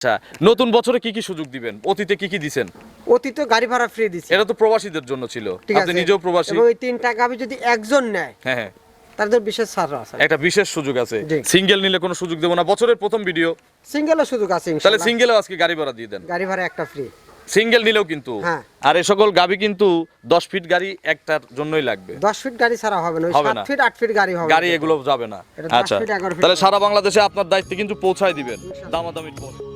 আচ্ছা নতুন বছরে কি কি সুযোগ দিবেন? অতীতে কি কি দিছেন? অতীত গাড়ি ভাড়া ফ্রি দিচ্ছি এটা তো প্রবাসীদের জন্য ছিল। আপনি নিজেও প্রবাসী। এবং এই তিনটা গাভি যদি একজন নেয় হ্যাঁ হ্যাঁ। তাদের বিশেষ ছাড় আছে। একটা বিশেষ সুযোগ আছে। সিঙ্গেল নিলে কোনো সুযোগ দেবো না। বছরের প্রথম ভিডিও সিঙ্গেলও সুযোগ আছে তাহলে। সিঙ্গেলও আজকে গাড়ি ভাড়া দিয়ে দেন। গাড়ি ভাড়া একটা ফ্রি সিঙ্গেল নিলেও কিন্তু। হ্যাঁ। আর এ সকল গাবি কিন্তু দশ ফিট গাড়ি একটার জন্যই লাগবে। দশ ফিট গাড়ি ছাড়া হবে না। ওই হবে ফিট আট ফিট গাড়ি হবে। গাড়ি এগুলো যাবে না। আচ্ছা। তাহলে সারা বাংলাদেশে আপনার দায়িত্বে কিন্তু পৌঁছায় দিবেন। ইনশাআল্লাহ।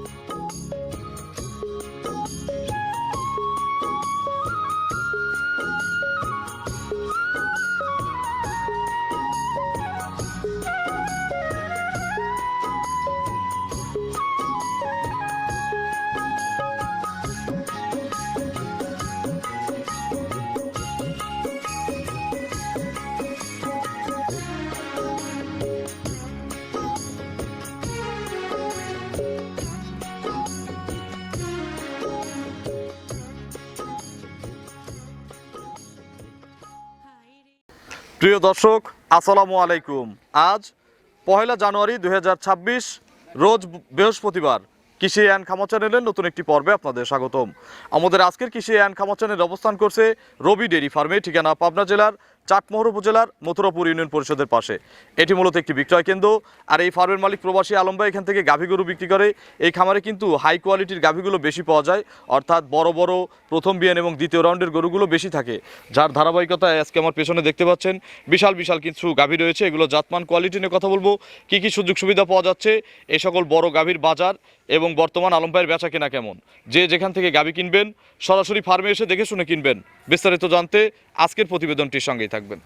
প্রিয় দর্শক, আসসালামু আলাইকুম। আজ পহেলা জানুয়ারি দুই হাজার ছাব্বিশ, রোজ বৃহস্পতিবার কৃষি অ্যান্ড খামা চ্যানেলের নতুন একটি পর্বে আপনাদের স্বাগতম। আমাদের আজকের কৃষি অ্যান্ড খামা চ্যানেল অবস্থান করছে রবি ডেরি ফার্মে, ঠিকানা পাবনা জেলার চাটমোহর উপজেলার মথুরাপুর ইউনিয়ন পরিষদের পাশে। এটি মূলত একটি বিক্রয় কেন্দ্র। আর এই ফার্মের মালিক প্রবাসী আলম ভাই এখান থেকে গাভী গরু বিক্রি করে। এই খামারে কিন্তু হাই কোয়ালিটির গাভীগুলো বেশি পাওয়া যায়। অর্থাৎ বড় বড় প্রথম বিয়ান এবং দ্বিতীয় রাউন্ডের গরুগুলো বেশি থাকে। যার ধারাবাহিকতায় আজকে আমার পেছনে দেখতে পাচ্ছেন। বিশাল বিশাল কিছু গাভী রয়েছে। এগুলো জাতমান কোয়ালিটি নিয়ে কথা বলব। কি কি সুযোগ সুবিধা পাওয়া যাচ্ছে? এই সকল বড় গাভীর বাজার এবং বর্তমান আলম ভাইয়ের বেচা কেনা কেমন? যে যেখান থেকে গাভী কিনবেন, সরাসরি ফার্মে এসে দেখে শুনে কিনবেন। বিস্তারিত জানতে আজকের প্রতিবেদনটির সঙ্গেই থাকবেন।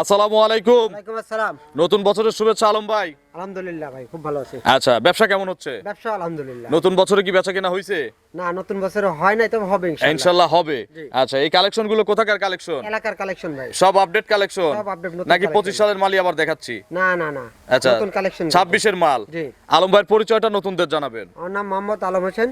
আসসালামু আলাইকুম। আসসালাম। নতুন বছরের শুভেচ্ছা আলম ভাই। আলহামদুলিল্লাহ ভাই খুব ভালো আছে। আচ্ছা ব্যবসা কেমন হচ্ছে? ব্যবসা আলহামদুলিল্লাহ। নতুন বছরে কি বেচা কেনা হয়েছে না নতুন বছরে হয় নাই তবে হবে ইনশাআল্লাহ। হবে। আচ্ছা এই কালেকশনগুলো কোথাকার কালেকশন? এলাকার কালেকশন ভাই। সব আপডেট কালেকশন? সব নতুন নাকি collection। পঁচিশ সালের মালই আবার দেখাচ্ছি? না না না। আচ্ছা নতুন কালেকশন ছাব্বিশের মাল। জি। আলম ভাইয়ের পরিচয়টা নতুনদের জানাবেন। আমার নাম মোহাম্মদ আলম হোসেন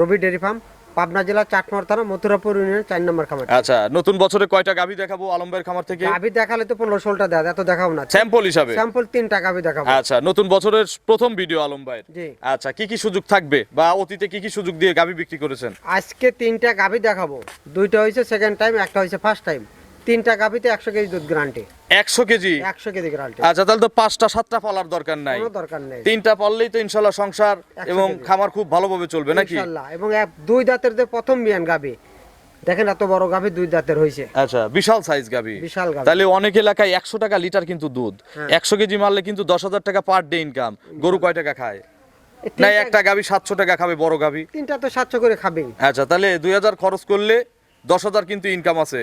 রবি ডেরি ফার্ম। পাবনা জেলা চাটমার থানা মথুরাপুর ইউনিয়ন চার নম্বর খামার। আচ্ছা নতুন বছরে কয়টা গাভী দেখাবো আলম্বের খামার থেকে? গাভি দেখালে তো পনেরো ষোলটা দেয় এত দেখাবো না। স্যাম্পল হিসাবে? স্যাম্পল তিনটা গাভী দেখাবো। আচ্ছা নতুন বছরের প্রথম ভিডিও আলম ভাইয়ের। জি। আচ্ছা কি কি সুযোগ থাকবে বা অতীতে কি কি সুযোগ দিয়ে গাভী বিক্রি করেছেন? আজকে তিনটা গাভী দেখাবো। দুইটা হয়েছে সেকেন্ড টাইম একটা হয়েছে ফার্স্ট টাইম তিনটা গাভিতে একশো কেজি দুধ গ্যারান্টি একশো কেজি? একশো কেজি গ্যারান্টি আচ্ছা তাহলে তো পাঁচটা সাতটা পালার দরকার নাই। দরকার নেই। তিনটা তো ইনশাল্লাহ সংসার এবং খামার খুব ভালোভাবে চলবে নাকি? ইনশাল্লাহ। এবং দুই দাঁতের যে প্রথম বিয়ান গাভি দেখেন এত বড় গাভি দুই দাঁতের হয়েছে আচ্ছা বিশাল সাইজ গাবি বিশাল গাভী। তাহলে অনেক এলাকায় একশো টাকা লিটার কিন্তু দুধ। হ্যাঁ। একশো কেজি মারলে কিন্তু দশ হাজার টাকা পার ডে ইনকাম গরু কয় টাকা খায়? না একটা গাবি সাতশো টাকা খাবে বড় গাবি তিনটা তো সাতশো করে খাবে আচ্ছা তাহলে দুই হাজার খরচ করলে দশ হাজার কিন্তু ইনকাম আছে।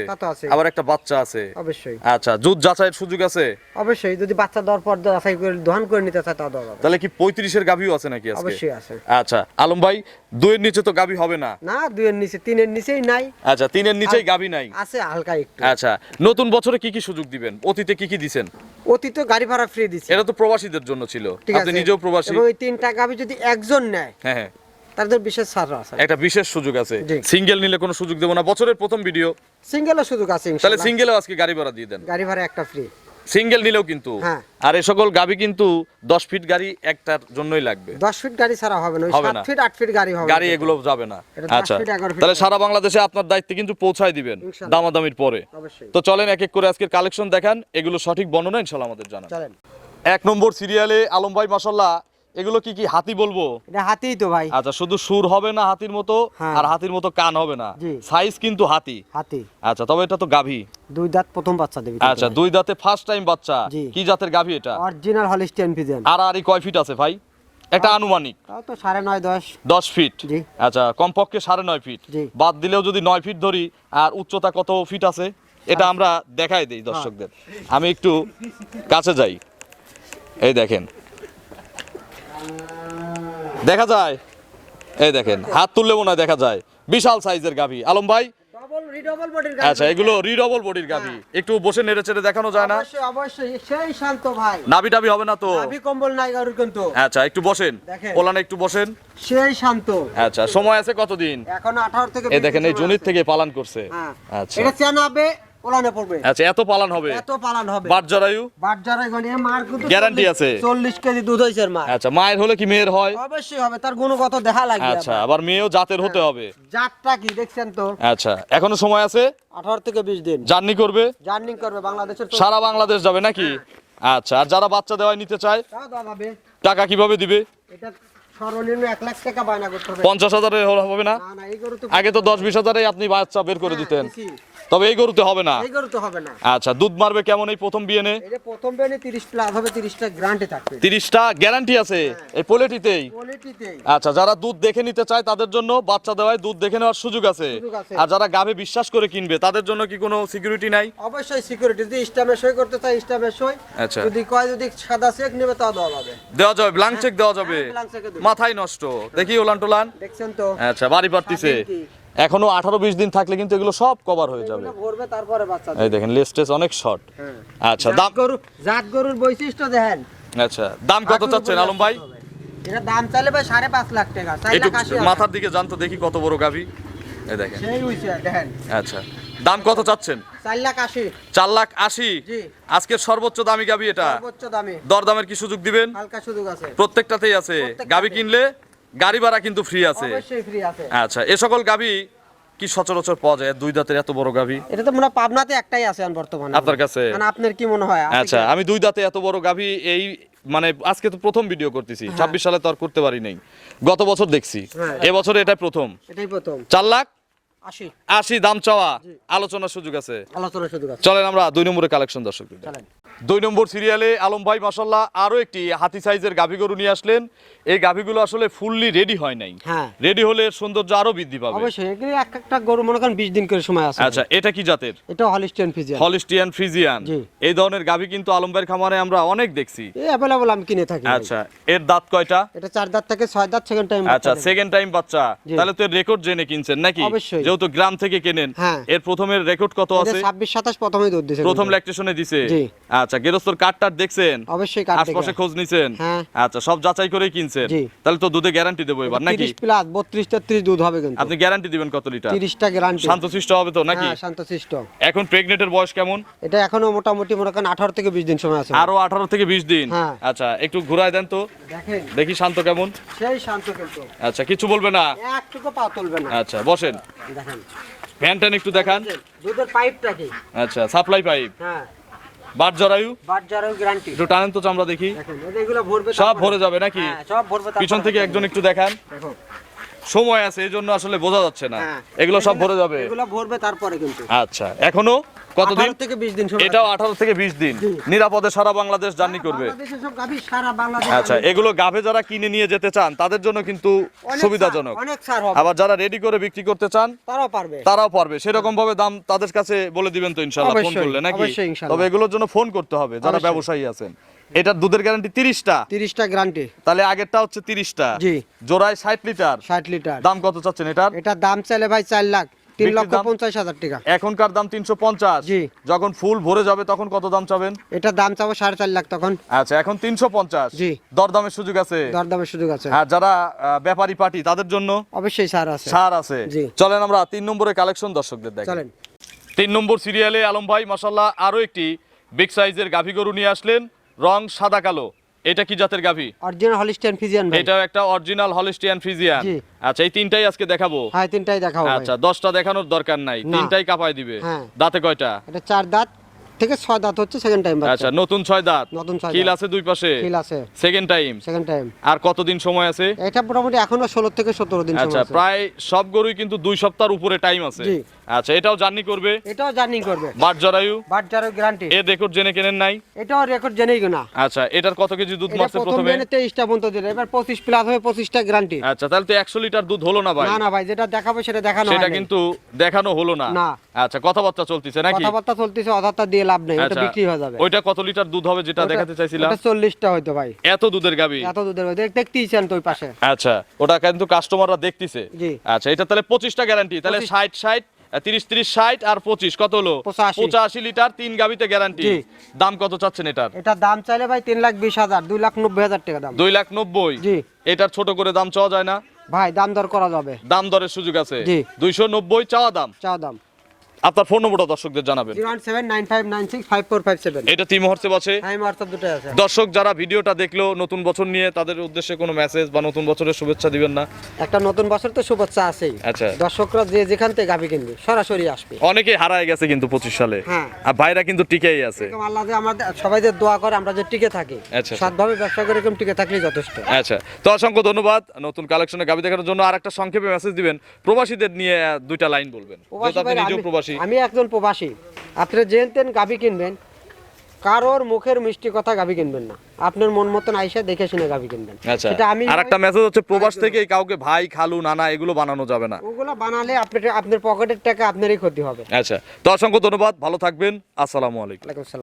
আবার একটা বাচ্চা আছে। অবশ্যই। আচ্ছা দুধ যাচাইয়ের সুযোগ আছে? অবশ্যই যদি বাচ্চা দেওয়ার পর যাচাই করে দহন করে নিতে চায় তা দেওয়া তাহলে কি পঁয়ত্রিশের গাভিও আছে নাকি অবশ্যই আছে। আচ্ছা আলম ভাই দুইয়ের নিচে তো গাভি হবে না? না দুইয়ের নিচে তিনের নিচেই নাই। আচ্ছা তিনের নিচেই গাভি নাই। আছে হালকা একটু। আচ্ছা নতুন বছরে কি কি সুযোগ দিবেন? অতীতে কি কি দিছেন? অতীতে গাড়ি ভাড়া ফ্রি দিচ্ছে এটা তো প্রবাসীদের জন্য ছিল। ঠিক আপনি আছে। নিজেও প্রবাসী। এই তিনটা গাভি যদি একজন নেয় হ্যাঁ হ্যাঁ। তাদের বিশেষ ছাড় আছে। একটা বিশেষ সুযোগ আছে। সিঙ্গেল নিলে কোনো সুযোগ দেবো না। বছরের প্রথম ভিডিও সিঙ্গেলও সুযোগ আছে তাহলে সিঙ্গেলও আজকে গাড়ি ভাড়া দিয়ে দেন। গাড়ি ভাড়া একটা ফ্রি সিঙ্গেল নিলেও কিন্তু। হ্যাঁ। আর এ সকল গাবি কিন্তু দশ ফিট গাড়ি একটার জন্যই লাগবে। দশ ফিট গাড়ি ছাড়া হবে না। ফিট ফিট গাড়ি হবে। গাড়ি এগুলো যাবে না। আচ্ছা। তাহলে সারা বাংলাদেশে আপনার দায়িত্বে কিন্তু পৌঁছায় দিবেন দামাদামির পরে। তো চলেন এক এক করে আজকের কালেকশন দেখান। এগুলো সঠিক বর্ণনা ইনশাল্লাহ আমাদের জানান। এক নম্বর সিরিয়ালে আলম ভাই মাসাল্লাহ এগুলো কি কি হাতি বলব? এটা হাতেই তো ভাই। আচ্ছা শুধু সুর হবে না হাতির মতো হ্যাঁ। আর হাতির মতো কান হবে না। সাইজ কিন্তু হাতি। হাতি। আচ্ছা তবে এটা তো গাভী। দুই দাঁত প্রথম বাচ্চা দেবে আচ্ছা দুই দাঁতে ফার্স্ট টাইম বাচ্চা। কি জাতের গাভী এটা? অরিজিনাল হলিস্টিয়ান ফিজেন আর আর কয় ফিট আছে ভাই? একটা আনুমানিক। তো সাড়ে নয় দশ। দশ ফিট। আচ্ছা কমপক্ষে সাড়ে নয় ফিট। বাদ দিলেও যদি নয় ফিট ধরি আর উচ্চতা কত ফিট আছে এটা আমরা দেখাই দিই দর্শকদের। আমি একটু কাছে যাই। এই দেখেন। দেখা যায়। এই দেখেন হাত তুললে মনে হয় দেখা যায়। বিশাল সাইজের গাভী। আলম ভাই? আচ্ছা এগুলো রিডবল বডির গাভী। একটু বসে নেড়ে চেড়ে দেখানো যায় না? অবশ্যই অবশ্যই। সেই শান্ত ভাই। নাভি টাভি হবে না তো? কম্বল নাই গরুর কিন্তু। আচ্ছা একটু বসেন। দেখেন। একটু বসেন। সেই শান্ত। আচ্ছা সময় আছে কতদিন? এখন 18 থেকে এই দেখেন এই জুনির থেকে পালন করছে। হ্যাঁ। আচ্ছা। এটা চেনাবে ওলানে পড়বে। আচ্ছা এত পালান হবে? এত পালান হবে। বাট জরায়ু? বাট যারা গনি মার কিন্তু 40 আছে? চল্লিশ কেজি দুধ এর মার। আচ্ছা মায়ের হলে কি মেয়ের হয়? অবশ্যই হবে তার গুণগত দেখা লাগবে আচ্ছা আবার। মেয়েও জাতের হতে হবে। জাতটা কি দেখছেন তো? আচ্ছা এখনও সময় আছে? আঠারো থেকে বিশ দিন। জার্নি করবে? জার্নিং করবে বাংলাদেশের সারা বাংলাদেশ যাবে নাকি? আচ্ছা আর যারা বাচ্চা দেওয়ায় নিতে চায়। টাকা কীভাবে দিবে? এটা সর্বনিম্ন এক লাখ টাকা বায়না করতে হবে। না? না না এই গরু তো আগে তো আপনি বাচ্চা বের করে দিতেন। তবে এই গরুতে হবে না। এই গরু হবে না। আচ্ছা দুধ মারবে কেমন এই প্রথম এটা প্লাস হবে থাকবে। গ্যারান্টি আছে এই পোলেটিতেই? কোয়ালিটিতেই আচ্ছা যারা দুধ দেখে নিতে চায় তাদের জন্য বাচ্চা দেওয়ায় দুধ দেখে নেওয়ার সুযোগ আছে। আর যারা গাভে বিশ্বাস করে কিনবে তাদের জন্য কি কোনো সিকিউরিটি নাই? অবশ্যই সিকিউরিটি যদি স্টামে সই করতে চাই স্টামে সই। আচ্ছা। যদি কয় যদি সাদা চেক নেবে তাও দেওয়া যাবে। দেওয়া যাবে ব্লাঙ্ক চেক দেওয়া যাবে। মাথায় নষ্ট। দেখি ওলান টোলান। দেখছেন তো। আচ্ছা বাড়ি পারতিছে এখনও আঠারো বিশ দিন থাকলে কিন্তু এগুলো সব কভার হয়ে যাবে। তারপরে বাচ্চা এই দেখেন লেস্টেস অনেক শর্ট হ্যাঁ। আচ্ছা দাম গরু জাত গরুর বৈশিষ্ট্য দেখেন। আচ্ছা দাম কত চাচ্ছেন আলম ভাই? এটা দাম চাইলে ভাই সাড়ে পাঁচ লাখ টাকা। মাথার দিকে জানতো দেখি কত বড় গাভি। দেখেন। আচ্ছা। দাম কত চাচ্ছেন? চার লাখ আশি। চার লাখ আশি? আজকের সর্বোচ্চ দামি গাভি এটা। সর্বোচ্চ দামে। দরদামের কি সুযোগ দিবেন? হালকা সুযোগ আছে। প্রত্যেকটাতেই আছে। গাভি কিনলে গাড়ি ভাড়া কিন্তু ফ্রি আছে। অবশ্যই ফ্রি আছে। আচ্ছা এ সকল গাভি কি সচরাচর পাওয়া যায়? দুই দাঁতের এত বড় গাভি এটা তো মনে হয় পাবনাতে একটাই আছে বর্তমানে। আপনার কাছে? মানে আপনার কি মনে হয়? আচ্ছা আমি দুই দাঁতে এত বড় গাভি এই মানে আজকে তো প্রথম ভিডিও করতেছি। ছাব্বিশ সালে তো আর করতে পারি নাই। গত বছর দেখছি। হ্যাঁ। এবছরে এটা প্রথম। এটাই প্রথম। চার লাখ? আশি। দাম চাওয়া আলোচনার সুযোগ আছে। আলোচনার সুযোগ আছে। চলেন আমরা দুই নম্বরে কালেকশন দর্শক চলেন। দুই নম্বর সিরিয়ালে আলম ভাই মাসাল্লাহ আরও একটি হাতি সাইজের গাভী গরু নিয়ে আসলেন। এই গাভীগুলো আসলে ফুললি রেডি হয় নাই। হ্যাঁ। রেডি হলে সৌন্দর্য আরও বৃদ্ধি পাবে। অবশ্যই এগুলি এক একটা গরু মনে করেন বিশ দিন করে সময় আছে। আচ্ছা এটা কি জাতের? এটা হলিস্টিয়ান হলিস্টিয়ান ফ্রিজিয়ান এই ধরনের গাভী কিন্তু আলম ভাইয়ের খামারে আমরা অনেক দেখছি। আমি কিনে থাকি আচ্ছা এর দাঁত কয়টা? এটা চার দাঁত থেকে ছয় দাঁত সেকেন্ড টাইম আচ্ছা সেকেন্ড টাইম বাচ্চা। তাহলে তো রেকর্ড জেনে কিনছেন নাকি? অবশ্যই। যেহেতু গ্রাম থেকে কেনেন হ্যাঁ। এর প্রথমের রেকর্ড কত আছে? ছাব্বিশ সাতাশ প্রথমে দুধ দিছে প্রথম। ল্যাকটেশনে দিছে। আচ্ছা গেরস্তর কার্ড দেখছেন? অবশ্যই কাট আশপাশে খোঁজ নিছেন? হ্যাঁ। আচ্ছা সব যাচাই করেই কিনছেন। তাহলে তো দুধে গ্যারান্টি দেবো এবার নাকি? তিরিশ প্লাস বত্রিশ তেত্রিশ দুধ হবে কিন্তু। আপনি গ্যারান্টি দিবেন কত লিটার? তিরিশটা গ্যারান্টি শান্তশিষ্ট হবে তো নাকি? হ্যাঁ শান্তশিষ্ট। এখন প্রেগনেন্টের বয়স কেমন? এটা এখনও মোটামুটি মনে করেন আঠারো থেকে বিশ দিন সময় আছে। আরও আঠারো থেকে বিশ দিন? হ্যাঁ। আচ্ছা একটু ঘুরায় দেন তো। দেখেন। দেখি শান্ত কেমন? সেই শান্ত কিন্তু। আচ্ছা কিছু বলবে না? একটুকু পা তুলবে না। আচ্ছা বসেন। দেখেন। ফ্যান ট্যান একটু দেখান। দুধের পাইপটা কি? আচ্ছা সাপ্লাই পাইপ হ্যাঁ। বাট জরায়ু? বাট জরায়ু গ্যারান্টি একটু টানেন তো চামড়া দেখি। সব ভরে যাবে নাকি? হ্যাঁ, সব ভরবে পিছন থেকে একজন একটু দেখান। দেখো। সময় আছে এই জন্য আসলে বোঝা যাচ্ছে না। হ্যাঁ। এগুলো সব ভরে যাবে। এগুলো ভরবে তারপরে কিন্তু। আচ্ছা এখনও কতদিন? থেকে 20 দিন এটাও আঠারো থেকে বিশ দিন। নিরাপদে সারা বাংলাদেশ জার্নি করবে। সারা বাংলাদেশ আচ্ছা এগুলো গাভে যারা কিনে নিয়ে যেতে চান তাদের জন্য কিন্তু সুবিধাজনক। অনেক ছাড় হবে। আবার যারা রেডি করে বিক্রি করতে চান তারাও পারবে। তারাও পারবে। সেরকম ভাবে দাম তাদের কাছে বলে দিবেন তো ইনশাল্লাহ ফোন করলে নাকি? তবে এগুলোর জন্য ফোন করতে হবে যারা ব্যবসায়ী আছেন। এটার দুধের গ্যারান্টি তিরিশটা? 30টা গ্যারান্টি তাহলে আগেরটা হচ্ছে তিরিশটা। জি। জোড়ায় ষাট লিটার। 60 লিটার। দাম কত চাচ্ছেন এটার? এটা দাম চাইলে ভাই 4 লাখ। 3 বিক্রির লক্ষ? 50 হাজার টাকা। এখনকার দাম তিনশো পঞ্চাশ। জি। যখন ফুল ভরে যাবে তখন কত দাম চাবেন? এটা দাম চাবো সাড়ে চার লাখ তখন। আচ্ছা এখন তিনশো পঞ্চাশ। জি। দরদামের সুযোগ আছে? দরদামের সুযোগ আছে। আর যারা আহ, ব্যাপারী পার্টি তাদের জন্য অবশ্যই ছাড় আছে। ছাড় আছে। জি। চলেন আমরা তিন নম্বরের কালেকশন দর্শকদের দেখেন চলেন। তিন নম্বর সিরিয়ালে আলম ভাই মাসাল্লাহ আরও একটি বিগ সাইজের গাভী গরু নিয়ে আসলেন। রং সাদা কালো। এটা কি জাতের গাভী? অরিজিনাল হলিস্টিয়ান ফিজিয়ান ভাই। এটাও একটা অরিজিনাল হলিস্টিয়ান ফ্রিজিয়ান। আচ্ছা এই তিনটাই আজকে দেখাবো। হ্যাঁ তিনটাই দেখাবো আচ্ছা দশটা দেখানোর দরকার নাই। তিনটাই কাপায় দিবে। হ্যাঁ। দাঁতে কয়টা? এটা চার দাঁত। থেকে ছয় দাঁত হচ্ছে সেকেন্ড টাইম আচ্ছা নতুন ছয় দাঁত। নতুন ছয় কিল আছে দুই পাশে? ফিল আছে। সেকেন্ড টাইম সেকেন্ড টাইম আর কতদিন সময় আছে? এটা মোটামুটি এখনও ষোলো থেকে সতেরো দিন আচ্ছা সময় আছে। প্রায় সব গরুই কিন্তু দুই সপ্তাহের উপরে টাইম আছে। জি। আচ্ছা এটাও জার্নি করবে? এটাও জার্নিং করবে। বাট জরায়ু? বাট যারও গ্যারান্টি এ রেকর্ড জেনে কেনেন নাই? এটাও রেকর্ড জেনেই না আচ্ছা এটার কত কেজি দুধ এটা মারছে প্রথম প্রথমে? দিনে তেইশটা পর্যন্ত দিল। এবার পঁচিশ প্লাস হবে পঁচিশটা গ্যারান্টি আচ্ছা তাহলে তো একশো লিটার দুধ হলো না ভাই। না না ভাই যেটা দেখাবো সেটা দেখানো সেটা কিন্তু দেখানো হলো না। না। আচ্ছা কথাবার্তা চলতেছে নাকি? কথাবার্তা চলতেছে অধারটা দিয়ে লাভ নেই ওটা আচ্ছা বিক্রি হয়ে যাবে। ওইটা কত লিটার দুধ হবে যেটা দেখাতে চাইছিলাম? ওটা চল্লিশটা হয়তো ভাই। এত দুধের গাবি? এত দুধের ভাই দেখ দেখতেইছেন তো ওই পাশে। আচ্ছা ওটা কিন্তু কাস্টমাররা দেখতেছে। জি। আচ্ছা এটা তাহলে পঁচিশটা গ্যারান্টি তাহলে 25 ষাট ষাট তিরিশ তিরিশ ষাট আর পঁচিশ কত হলো? 85 পঁচাশি লিটার তিন গাবিতে গ্যারান্টি। দাম কত চাচ্ছেন এটার? এটা দাম চাইলে ভাই তিন লাখ বিশ হাজার দুই লাখ নব্বই হাজার টাকা দাম। দুই লাখ নব্বই? জি। এটার ছোট করে দাম চাওয়া যায় না? ভাই দাম দর করা যাবে। দাম দরের সুযোগ আছে। জি। দুইশো নব্বই চাওয়া দাম। চা দাম। আপনার ফোন নম্বরটা দর্শকদের জানাবেন। এটা তিন হোয়াটসঅ্যাপ আছে। হ্যাঁ আছে। দর্শক যারা ভিডিওটা দেখল নতুন বছর নিয়ে তাদের উদ্দেশ্যে কোনো মেসেজ বা নতুন বছরের শুভেচ্ছা দিবেন না। একটা নতুন বছর তো শুভেচ্ছা আছেই। আচ্ছা। দর্শকরা যে যেখান থেকে গাভি কিনবে সরাসরি আসবে। অনেকে হারায় গেছে কিন্তু পঁচিশ সালে। হ্যাঁ। আর ভাইরা কিন্তু টিকেই আছে। আল্লাহ যে আমাদের সবাইদের দোয়া করে আমরা যে টিকে থাকি। আচ্ছা, আচ্ছা। সৎভাবে ব্যবসা করে এরকম টিকে থাকলেই যথেষ্ট। আচ্ছা। তো অসংখ্য ধন্যবাদ। নতুন কালেকশনে গাবি দেখানোর জন্য আর একটা সংক্ষেপে মেসেজ দিবেন। প্রবাসীদের নিয়ে দুইটা লাইন বলবেন। প্রবাসী। প্রবাসী। আমি একজন প্রবাসী। আপনি জেনতেন গাভি কিনবেন। কারোর মুখের মিষ্টি কথা গাভি কিনবেন না। আপনার মন মতন আইসা দেখে শুনে গাভি কিনবেন। আচ্ছা সেটা আমি আর একটা মেসেজ হচ্ছে প্রবাস থেকে কাউকে ভাই খালু নানা এগুলো বানানো যাবে না। ওগুলো বানালে আপনি আপনার পকেটের টাকা আপনারই ক্ষতি হবে। আচ্ছা তো অসংখ্য ধন্যবাদ ভালো থাকবেন আসসালামু আলাইকুম।